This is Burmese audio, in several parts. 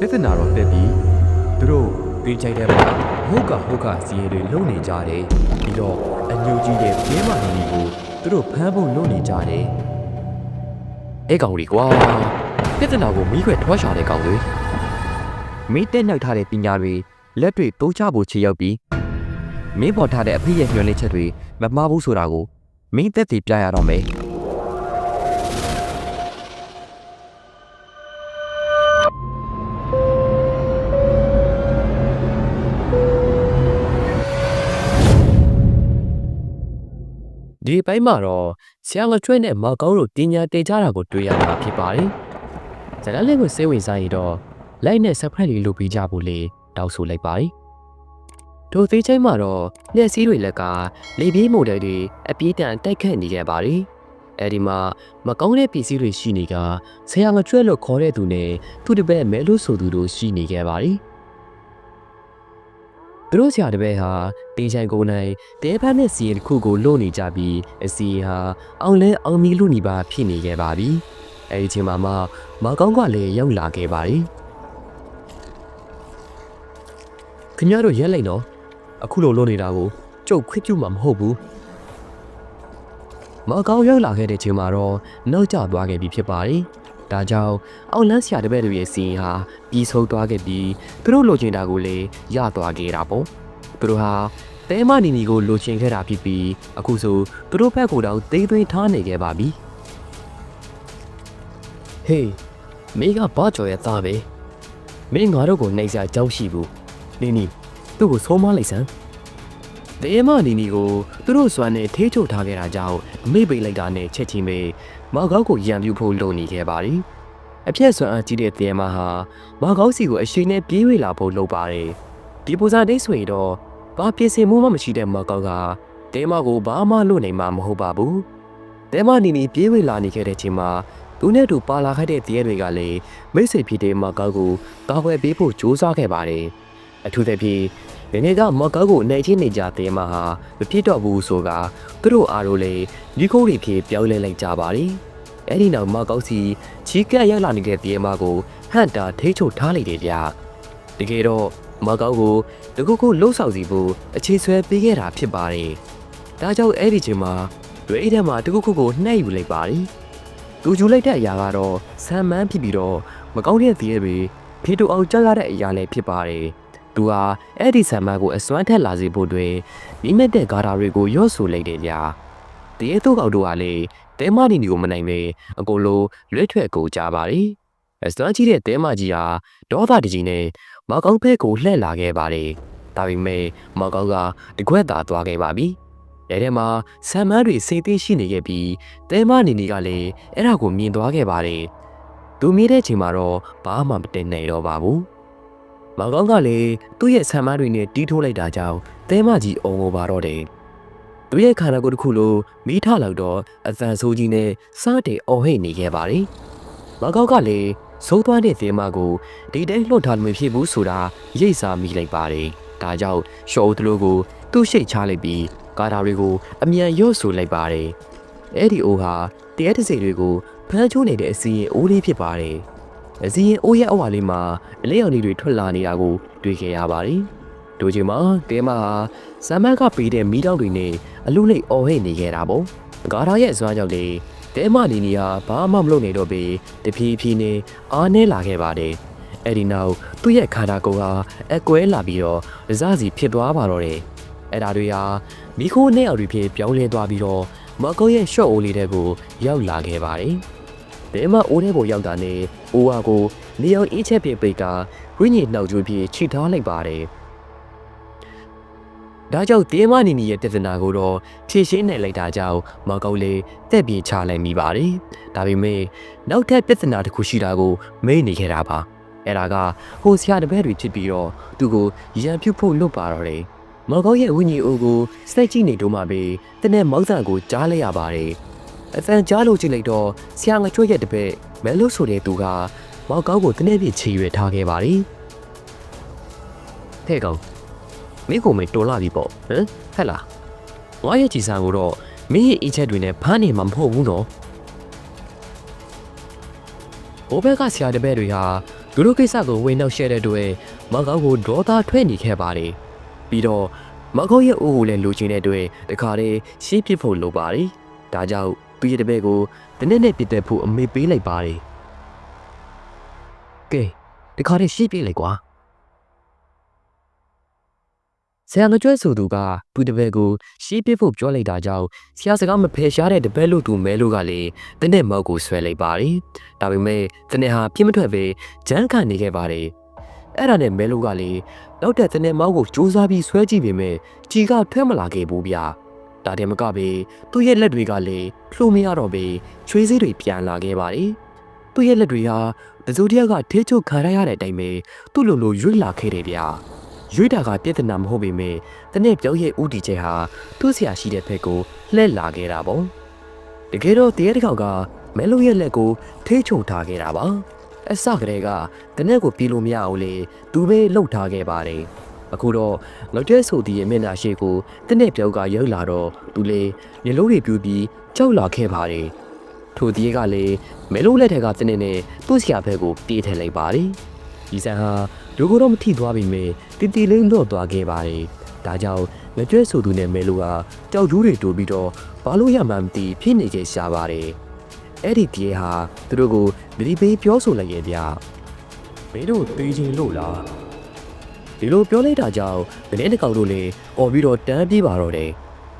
ပြဿနာတော့တက်ပြီးသူတို့ပြေးချိုက်တဲ့မှာဟုတ်ကဟုတ်ကစီးရဲတွေလုံနေကြတယ်ပြီးတော့အညိုကြီးရဲ့ပြင်းမနေကိုသူတို့ဖမ်းဖို့လုပ်နေကြတယ်အဲ့ကောင်ကြီးကွာပြဿနာကိုမိခွဲထွားရှာတဲ့ကောင်တွေမိတက်နှောက်ထားတဲ့ပညာတွေလက်တွေတိုးချဖို့ချေရောက်ပြီးမင်းပေါ်ထားတဲ့အဖေရဲ့ညွှန်လေးချက်တွေမမှားဘူးဆိုတာကိုမင်းသက်တည်ပြရတော့မယ် ဒီဘက်မှာတော့ဆရာငကျွဲ့နဲ့မောက်ကောင်းတို့တင်ညာတင်ကြတာကိုတွေ့ရမှာဖြစ်ပါတယ်။ဇာတ်လင်းကိုစိတ်ဝင်စားရတော့လိုက်နဲ့ဆက်ဖက်လေးလုပ်ပေးကြဖို့လေတောက်ဆိုလိုက်ပါတယ်။တို့သေးချင်းမှာတော့လျှက်စည်းတွေလက်ကလေပြေးမိုတယ်တွေအပြေးတန်တိုက်ခတ်နေခဲ့ပါတယ်။အဲဒီမှာမကောင်းတဲ့ပစ္စည်းတွေရှိနေကဆရာငကျွဲ့လို့ခေါ်တဲ့သူနဲ့သူ့တပည့်မဲလို့ဆိုသူတို့ရှိနေခဲ့ပါတယ်။ သူတို့ဆရာတပည့်ဟာတင်ချိုင်ကိုနိုင်တဲဖက်နဲ့စီရင်တစ်ခုကိုလို့နေကြပြီးအစီရင်ဟာအောင်လဲအောင်မီလို့နေပါဖြစ်နေခဲ့ပါပြီ။အဲဒီအချိန်မှာမှမကောင်းကလည်းရောက်လာခဲ့ပါပြီ။ခင်ဗျားတို့ရက်လိုက်နော်။အခုလိုလို့နေတာကိုကျုပ်ခွင့်ပြုမှာမဟုတ်ဘူး။မကောင်းရောက်လာခဲ့တဲ့အချိန်မှာတော့နောက်ကျသွားခဲ့ပြီဖြစ်ပါတယ်။ ဒါကြောင့်အောင်လန်းဆရာတပည့်တွေရဲ့စီရင်ဟာပြီးဆုံးသွားခဲ့ပြီးသူတို့လိုချင်တာကိုလည်းရသွားခဲ့တာပေါ့။သူတို့ဟာတဲမနီနီကိုလိုချင်ခဲ့တာဖြစ်ပြီးအခုဆိုသူတို့ဘက်ကိုတော့သေးသွင်းထားနေခဲ့ပါပြီဟေးမေကဘာကြော်ရဲ့သားပဲမင်းငါတို့ကိုနှိပ်စရာကြောက်ရှိဘူးနီနီသူ့ကိုဆိုးမလိုက်စမ်းတဲမနီနီကိုသူတို့စွမ်းနဲ့ထေးချုပ်ထားခဲ့တာကြောင့်မေ့ပိတ်လိုက်တာနဲ့ချက်ချင်းပဲ မောက်ကောက်ကိုရံပြူဖို့လုပ်နေခဲ့ပါသည်အပြက်စွမ်းအားကြီးတဲ့တဲမဟာမောက်ကောက်စီကိုအရှိန်နဲ့ပြေးဝေလာဖို့လုပ်ပါတယ်ဒီပူဇာဒိတ်ဆိုရင်တော့ဘာပြင်ဆင်မှုမှမရှိတဲ့မောက်ကောက်ကတဲမကိုဘာမှလုပ်နိုင်မှာမဟုတ်ပါဘူး။တဲမနီနီပြေးဝေလာနေခဲ့တဲ့ချိန်မှာသူနဲ့တူပါလာခဲ့တဲ့တရေတွေကလည်းမိတ်ဆွေဖြစ်တဲ့မောက်ကောက်ကိုကာကွယ်ပေးဖို့ကြိုးစားခဲ့ပါတယ်။အထူးသဖြင့်ဒီနေ့ကမောက်ကောက်ကိုနိုင်ချင်းနေကြတဲမဟာမဖြစ်တော့ဘူးဆိုကသူတို့အားလို့လေဒီခုံးတွေဖြစ်ပြောင်းလဲလိုက်ကြပါတယ်။ အဲ့ဒီနောက်မောက်ကောက်စီချီကက်ရောက်လာနေတဲ့တရေမကိုဟန်တာထိချုပ်ထားလိုက်တယ်ဗျ။တကယ်တော့မောက်ကောက်ကိုတခုခုလှုပ်ဆောင်စီဖို့အခြေဆွဲပေးခဲ့တာဖြစ်ပါတယ်။ဒါကြောင့်အဲ့ဒီချိန်မှာရွေးထဲမှာတခုခုကိုနှဲ့ယူလိုက်ပါတယ်။သူယူလိုက်တဲ့အရာကတော့ဆမ်မန်းဖြစ်ပြီးတော့မကောင်းတဲ့သေးတွေဖေတူအောင်ကြောက်ရတဲ့အရာလည်းဖြစ်ပါတယ်။သူဟာအဲ့ဒီဆမ်မန်းကိုအစွမ်းထက်လာစေဖို့တွင်မိမက်တဲ့ဂါတာတွေကိုရော့ဆိုလိုက်တယ်ဗျာ။ တရေသူ့ကောင်တို့ကလည်းတဲမနီနီကိုမနိုင်ပဲအကုန်လုံးလွဲထွက်ကုန်ကြပါတယ်။အစွမ်းကြီးတဲ့တဲမကြီးဟာဒေါသတကြီးနဲ့မောက်ကောင်းဖဲကိုလှည့်လာခဲ့ပါတယ်။ဒါပေမဲ့မောက်ကောင်းကတကွက်သာသွားခဲ့ပါပြီ။အဲဒီထဲမှာဆမ်မန်းတွေစိတ်သိရှိနေခဲ့ပြီးတဲမနီနီကလည်းအဲ့ဒါကိုမြင်သွားခဲ့ပါတယ်။သူမြင်တဲ့ချိန်မှာတော့ဘာမှမတင်နိုင်တော့ပါဘူး။မောက်ကောင်းကလည်းသူ့ရဲ့ဆမ်မန်းတွေနဲ့တီးထိုးလိုက်တာကြောင့်တဲမကြီးအုံကိုပါတော့တယ်။ သူ့ရဲ့ခန္ဓာကိုယ်တစ်ခုလုံးမိထလောက်တော့အသံဆိုးကြီးနဲ့စားတေအော်ဟိတ်နေခဲ့ပါတယ်။မောက်ကောင်းကလည်းစိုးသွားတဲ့သင်မကိုဒီတိုင်းလွှတ်ထားလို့မဖြစ်ဘူးဆိုတာရိတ်စားမိလိုက်ပါတယ်။ဒါကြောင့်ရှော့ဦးတလို့ကိုသူ့ရှိတ်ချလိုက်ပြီးကာတာတွေကိုအမြန်ရော့ဆိုလိုက်ပါတယ်။အဲ့ဒီအိုးဟာတရဲတစိတွေကိုဖမ်းချိုးနေတဲ့အစီရင်အိုးလေးဖြစ်ပါတယ်။အစီရင်အိုးရဲ့အဝါလေးမှာအလေးအောင်လေးတွေထွက်လာနေတာကိုတွေ့ခဲ့ရပါတယ်။ တို့ချိန်မှာတဲမဟာဇမ်မန်ကပေးတဲ့မီးတောက်တွေနဲ့အလူလိတ်အော်ဟိတ်နေခဲ့တာပေါ့။ကာတာရဲ့အစွမ်းကြောင့်လေတဲမနီနီဟာဘာမှမလုပ်နေတော့ပေတဖြည်းဖြည်းနဲ့အားနှဲလာခဲ့ပါတယ်။အဲ့ဒီနောက်သူ့ရဲ့ခန္ဓာကိုယ်ဟာအကွဲလာပြီးတော့ဒဇစီဖြစ်သွားပါတော့တယ်။အဲ့ဒါတွေဟာမိခိုးနဲ့အော်တွေဖြစ်ပြောင်းလဲသွားပြီးတော့မကောရဲ့ရှော့အိုးလေးတဲ့ကိုရောက်လာခဲ့ပါတယ်။တဲမအိုးတဲ့ကိုရောက်တာနဲ့အိုးဟာကိုနေအောင်အင်းချက်ပြပိတ်ကဝိညာဉ်နှောက်ကျွေးပြီးခြိထားလိုက်ပါတယ်။ ဒါကြောင့်တေးမနီနီရဲ့တဒနာကိုတော့ဖြည့်ရှင်းနိုင်လိုက်တာကြောင့်မောင်ကောက်လေးတက်ပြေချလိုက်မိပါတယ်။ဒါပေမဲ့နောက်ထပ်ပြဿနာတစ်ခုရှိတာကိုမေ့နေခဲ့တာပါ။အဲ့ဒါကဟိုဆရာတပည့်တွေဖြစ်ပြီးတော့သူ့ကိုရံပြုတ်ဖို့လွတ်ပါတော့တယ်။မောင်ကောက်ရဲ့ဝိညာဉ်အိုးကိုစိတ်ကြည့်နေတော့မှပဲတနေ့မောက်ဆန်ကိုကြားလိုက်ရပါတယ်။အဖန်ကြားလို့ကြည့်လိုက်တော့ဆရာငကြွရဲ့တပည့်မဲလို့ဆိုတဲ့သူကမောင်ကောက်ကိုတနေ့ပြည့်ချီရွယ်ထားခဲ့ပါတယ်။ထဲကောင် မင်းကိုမတော်လာပြီပေါ့ဟမ်ဟဲ့လားငါရဲ့ကြည်စံကိုတော့မင်းရဲ့အချက်တွေနဲ့ဖမ်းနေမှာမဟုတ်ဘူးနော်ဟိုဘက်ကဆရာတပည့်တွေဟာသူသူတို့ကိစ္စကိုဝင်နှောက်ရှက်တဲ့အတွက်မောင်ကောင်းကိုဒေါသထွက်နေခဲ့ပါတယ်ပြီးတော့မောင်ကောင်းရဲ့အိုးကိုလည်းလူချင်းတဲ့အတွက်တခါတည်းရှေးပစ်ဖို့လိုပါတယ်ဒါကြောင့်သူရဲ့တပည့်ကိုတနက်နဲ့ပြစ်တဲ့ဖို့အမေပေးလိုက်ပါတယ်ကဲတခါတည်းရှေးပြစ်လိုက်ကွာ ဆရာငကြွဲဆိုသူကသူတပည့်ကိုရှေးပြစ်ဖို့ပြောလိုက်တာကြောင့်ဆရာစကားမဖယ်ရှားတဲ့တပည့်လို့သူမဲလို့ကလည်းတနက်မောက်ကိုဆွဲလိုက်ပါတယ်ဒါပေမဲ့တနက်ဟာပြစ်မထွက်ပဲဂျမ်းခံနေခဲ့ပါတယ်အဲ့ဒါနဲ့မဲလို့ကလည်းနောက်တဲ့တနက်မောက်ကိုစူးစမ်းပြီးဆွဲကြည့်ပေမဲ့ကြီးကထွက်မလာခဲ့ဘူးဗျာဒါတည်းမကပဲသူ့ရဲ့လက်တွေကလည်းလှိုမရတော့ပဲချွေးစေးတွေပြန်လာခဲ့ပါတယ်သူ့ရဲ့လက်တွေဟာတစိုးတယောက်ကထေးချုပ်ခံရရတဲ့အတိုင်းပဲသူ့လိုလိုရွေ့လာခဲ့တယ်ဗျာ ရွေ့တာကပြဿနာမဟုတ်ပေမဲ့တနေ့ပြောင်းရဲ့ဥတီချက်ဟာသူ့ဆရာရှိတဲ့ဘက်ကိုလှည့်လာခဲ့တာပေါ့တကယ်တော့တရေတစ်ခေါက်ကမဲလုံးရဲ့လက်ကိုထေးချုပ်ထားခဲ့တာပါအစကတည်းကတနေ့ကိုပြေးလို့မရအောင်လေသူပဲလှုပ်ထားခဲ့ပါတယ်အခုတော့ငကြဲဆိုတီရဲ့မျက်နှာရှိကိုတနေ့ပြောင်းကရောက်လာတော့သူလေမျက်လုံးတွေပြူပြီးကြောက်လာခဲ့ပါတယ်ထိုတရေကလည်းမဲလုံးလက်ထက်ကတနေ့နဲ့သူ့ဆရာဘက်ကိုပြေးထည့်လိုက်ပါတယ်ဒီဆန်ဟာ လူကိုတော့မထိသွားပြီမေတီတီလေးတော့သွားခဲ့ပါတယ်ဒါကြောင့်ငကြွဲဆိုသူနဲ့မဲလိုကကြောက်ကျူးတွေတိုးပြီးတော့ဘာလို့ရမှန်းမသိဖြစ်နေကြရှာပါတယ်အဲ့ဒီတီးဟာသူတို့ကိုဗီဒီပေးပြောဆိုလိုက်ရဲ့ဗျမင်းတို့သေးချင်းလို့လားဒီလိုပြောလိုက်တာကြောင့်မင်းတစ်ကောင်တို့လည်းអော်ပြီးတော့တန်းပြေးပါတော့တယ်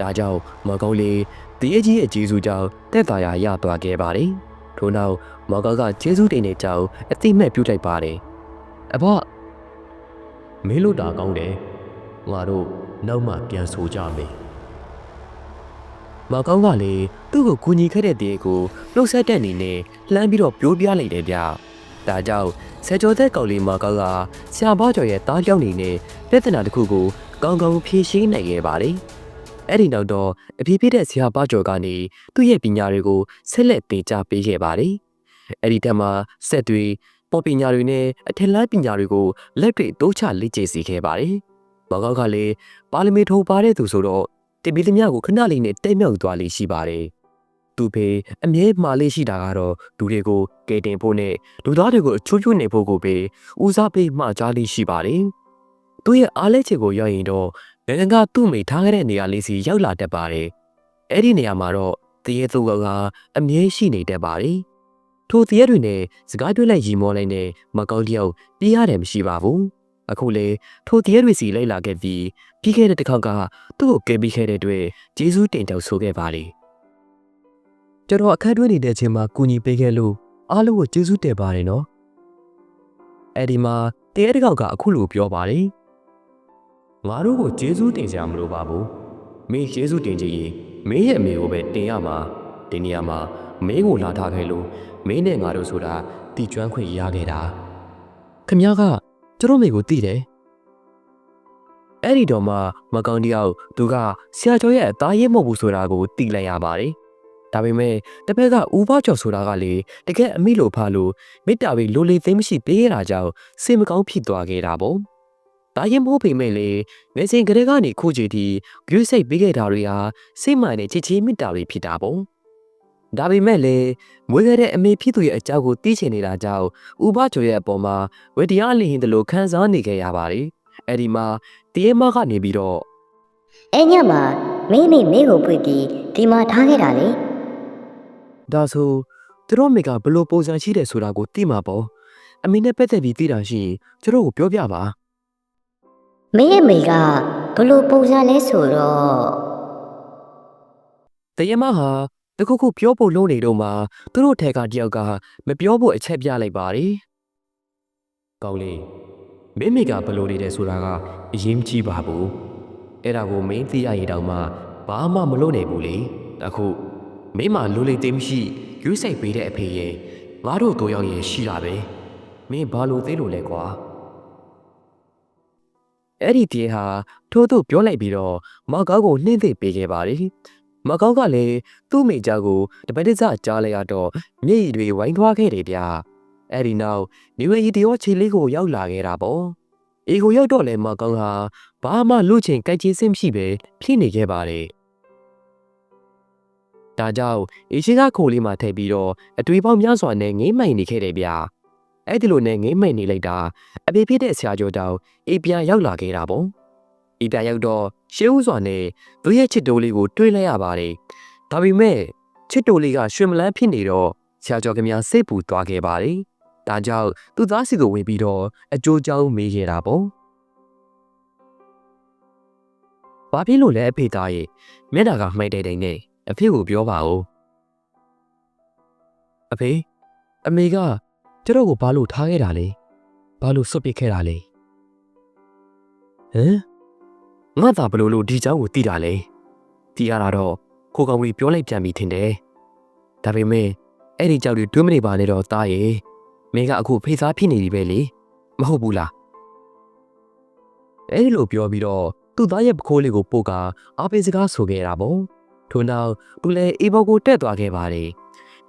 ဒါကြောင့်မကောင်းလေးတရေကြီးရဲ့ဂျေစုကြောင့်တက်တာရရသွားခဲ့ပါတယ်ထို့နောက်မော်ကောကဂျေစုတိန်နဲ့ကြောင့်အတိမဲ့ပြုတ်လိုက်ပါတယ်အဖေ မင်းလို့တာကောင်းတယ်ငါတို့နောက်မှပြန်ဆိုကြမယ်မော်ကောင်းကလည်းသူ့ကိုကူညီခဲ့တဲ့တေကိုလှုပ်ဆက်တဲ့အနေနဲ့လှမ်းပြီးတော့ပြိုးပြလိုက်တယ်ဗျဒါကြောင့်ဆယ်ကျော်သက်ကောင်လေးမော်ကောင်းကဆရာဘောကျော်ရဲ့တားကြောက်နေနဲ့ပြဿနာတစ်ခုကိုကောင်းကောင်းဖြေရှင်းနိုင်ခဲ့ပါတယ်အဲ့ဒီနောက်တော့အဖေဖြစ်တဲ့ဆရာဘောကျော်ကနေသူ့ရဲ့ပညာတွေကိုဆက်လက်သင်ကြားပေးခဲ့ပါတယ်အဲ့ဒီတက်မှာဆက်တွေ ပေါ်ပညာတွေနဲ့အထက်လန်းပညာတွေကိုလက်တွေ့တိုးချလေ့ကျင့်စေခဲ့ပါတယ်။မောင်ကောက်ကလည်းပါလီမီထိုးပါတဲ့သူဆိုတော့တင်ပြီးသမျှကိုခဏလေးနဲ့တိတ်မြောက်သွားလေးရှိပါတယ်။သူဖေအမြဲမှားလေးရှိတာကတော့လူတွေကိုကယ်တင်ဖို့နဲ့လူသားတွေကိုအချိုးချိုးနေဖို့ကိုပဲဦးစားပေးမှကြားလေးရှိပါတယ်။သူရဲ့အားလဲချက်ကိုရောက်ရင်တော့ငငကသူ့မိထားခဲ့တဲ့နေရာလေးစီရောက်လာတတ်ပါတယ်။အဲ့ဒီနေရာမှာတော့တရေသူကအမြဲရှိနေတတ်ပါတယ်။ ထိုတရက်တွေနဲ့စကားတွေ့လိုက်ရီမောလိုက်နဲ့မကောင်းတယောက်ပြေးရတယ်မရှိပါဘူးအခုလေထိုတရက်တွေစီလိုက်လာခဲ့ပြီးပြီးခဲ့တဲ့တစ်ခေါက်ကသူ့ကိုကယ်ပြီးခဲ့တဲ့အတွက်ဂျေဇူးတင်တောက်ဆိုခဲ့ပါလေကျွန်တော်အခက်တွင်းနေတဲ့အချိန်မှာကူညီပေးခဲ့လို့အားလုံးကိုဂျေဇူးတင်ပါတယ်နော်အဲ့ဒီမှာတရက်တစ်ခေါက်ကအခုလိုပြောပါတယ်ငါတို့ကိုဂျေဇူးတင်ကြမလို့ပါဘူးမင်းဂျေဇူးတင်ကြရင်မင်းရဲ့အမေကိုပဲတင်ရမှာဒီနေရာမှာမင်းကိုလာထားခဲ့လို့ မင်းနဲ့ငါတို့ဆိုတာတီကျွမ်းခွင့်ရခဲ့တာခမ ्या ကကျတို့မိကိုတည်တယ်အဲ့ဒီတော့မှမကောင်းတယောက်သူကဆရာကျော်ရဲ့အသားရင်းမဟုတ်ဘူးဆိုတာကိုသိလိုက်ရပါတယ်ဒါပေမဲ့တစ်ဖက်ကဦးဘကျော်ဆိုတာကလေတကယ်အမိလိုဖားလို့မေတ္တာပဲလိုလေသိမ်းမရှိပေးရတာကြောင့်စိတ်မကောင်းဖြစ်သွားခဲ့တာပေါ့ဒါရင်မဟုတ်ပေမဲ့လေငယ်စဉ်ကလေးကနေခုချီတီဂရုစိတ်ပေးခဲ့တာတွေဟာစိတ်မှန်တဲ့ချစ်ချင်းမေတ္တာတွေဖြစ်တာပေါ့ ဒါပေမဲ့လေမွေးခဲ့တဲ့အမေဖြစ်သူရဲ့အကြောင်းကိုသိချင်နေတာကြောင့်ဥပကျော်ရဲ့အပေါ်မှာဝေတရားလင်ဟင်တလို့ခံစားနေခဲ့ရပါတယ်။အဲ့ဒီမှာတရေမကနေပြီးတော့အဲ့ညမှာမင်းမိမင်းကိုဖွင့်ပြီးဒီမှာထားခဲ့တာလေဒါဆိုသူတို့မိကဘလို့ပုံစံရှိတယ်ဆိုတာကိုသိမှာပေါ့။အမေနဲ့ပတ်သက်ပြီးသိတာရှိရင်ကျတို့ကိုပြောပြပါမင်းရဲ့မိကဘလို့ပုံစံလဲဆိုတော့။တရေမဟာ တခုခုပြောဖို့လုံးနေတော့မှသူတို့ထဲကတယောက်ကမပြောဖို့အချက်ပြလိုက်ပါတယ်။ကောင်းလေးမင်းမိကဘလို့နေတယ်ဆိုတာကအရေးမကြီးပါဘူး။အဲ့ဒါကိုမင်းသိရရင်တောင်မှဘာမှမလုပ်နိုင်ဘူးလေ။အခုမင်းမလူလေးသိမ်းမရှိယူဆိုင်ပေးတဲ့အဖေရဲ့ငါတို့တို့ရောက်ရင်ရှိတာပဲ။မင်းဘာလို့သိလို့လဲကွာ။အဲ့ဒီတေဟာထိုးသူပြောလိုက်ပြီးတော့မောက်ကောက်ကိုနှင်းသိပေးခဲ့ပါတယ်။ မောက်ကောက်ကလည်းသူ့မိကြားကိုတပတ်တစကြားလိုက်ရတော့မျက်ရည်တွေဝိုင်းထွားခဲ့တယ်ဗျာ။အဲ့ဒီနောက်နေဝရီတရောခြေလေးကိုရောက်လာခဲ့တာပေါ့။အေကိုရောက်တော့လဲမောက်ကောက်ဟာဘာမှလူချင်းကြိုက်ချင်းစင်မရှိပဲဖြစ်နေခဲ့ပါတယ်။ဒါကြောင့်အေရှိကခိုလေးမှာထည့်ပြီးတော့အတွေ့ပေါင်းများစွာနဲ့ငေးမိုင်နေခဲ့တယ်ဗျာ။အဲ့ဒီလိုနဲ့ငိမ့်မိတ်နေလိုက်တာအဖေဖြစ်တဲ့ဆရာကျော်တောင်အေးပြန်ရောက်လာခဲ့တာပေါ့ အေးပြန်ရောက်တော့ရှေးဦးစွာနဲ့သူ့ရဲ့ချစ်တိုးလေးကိုတွေးလိုက်ရပါတယ်ဒါပေမဲ့ချစ်တိုးလေးကရွှေမလန်းဖြစ်နေတော့ဆရာကျော်ကများစိတ်ပူသွားခဲ့ပါတယ်ဒါကြောင့်သူသားစီကိုဝင်ပြီးတော့အကျိုးကြောင်းမေးခဲ့တာပေါ့ဘာဖြစ်လို့လဲအဖေသားရဲ့မျက်နှာကမှိုက်တဲ့တိမ်နဲ့အဖေကိုပြောပါဦးအဖေအမေကကျတော့ကိုဘာလို့ထားခဲ့တာလဲဘာလို့စွတ်ပစ်ခဲ့တာလဲဟမ် ငါသာဘလို့လို့ဒီเจ้าကိုတီးတာလဲတီးရတာတော့ခိုးကောင်ကြီးပြောလိုက်ပြန်ပြီထင်တယ်ဒါပေမဲ့အဲ့ဒီเจ้าတွေတွေးမနေပါနဲ့တော့သားရဲ့မင်းကအခုဖေးစားဖြစ်နေပြီပဲလေမဟုတ်ဘူးလားအဲ့ဒီလိုပြောပြီးတော့သူ့သားရဲ့ပခိုးလေးကိုပို့ကအားပေးစကားဆိုခဲ့တာပေါ့ထို့နောက်သူလည်းအေးဘော်ကိုတက်သွားခဲ့ပါတယ်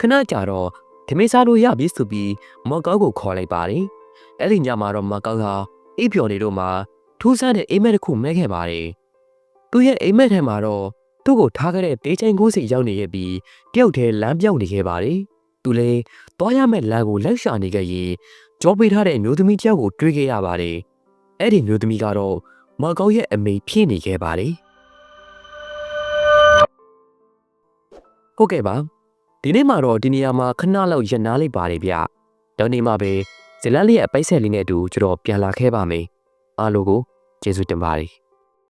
ခဏကြာတော့ဓမေးစားလို့ရပြီဆိုပြီးမော်ကောက်ကိုခေါ်လိုက်ပါတယ်အဲ့ဒီညမှာတော့မော်ကောက်ဟာအိပ်ပျော်နေတော့မှ ထူးဆန်းတဲ့အိမ်မက်တစ်ခုမဲခဲ့ပါတယ်သူ့ရဲ့အိမ်မက်ထဲမှာတော့သူ့ကိုထားခဲ့တဲ့တေးချိုင်ကိုးစီရောက်နေခဲ့ပြီးတယောက်တည်းလမ်းပြောင်းနေခဲ့ပါတယ်သူလည်းသွားရမယ့်လမ်းကိုလက်ရှာနေခဲ့ရင်ကြောပေးထားတဲ့မျိုးသမီးတယောက်ကိုတွေ့ခဲ့ရပါတယ်အဲ့ဒီမျိုးသမီးကတော့မော်ကောက်ရဲ့အမေဖြစ်နေခဲ့ပါတယ်ဟုတ်ကဲ့ပါဒီနေ့မှာတော့ဒီနေရာမှာခဏလောက်ရပ်နားလိုက်ပါတယ်ဗျတော့နေမှာပဲဇလန်လေးရဲ့အပိုက်ဆက်လေးနဲ့အတူကျွန်တော်ပြန်လာခဲ့ပါမယ်အားလုံးကို ကျေးဇူးတင်ပါတယ်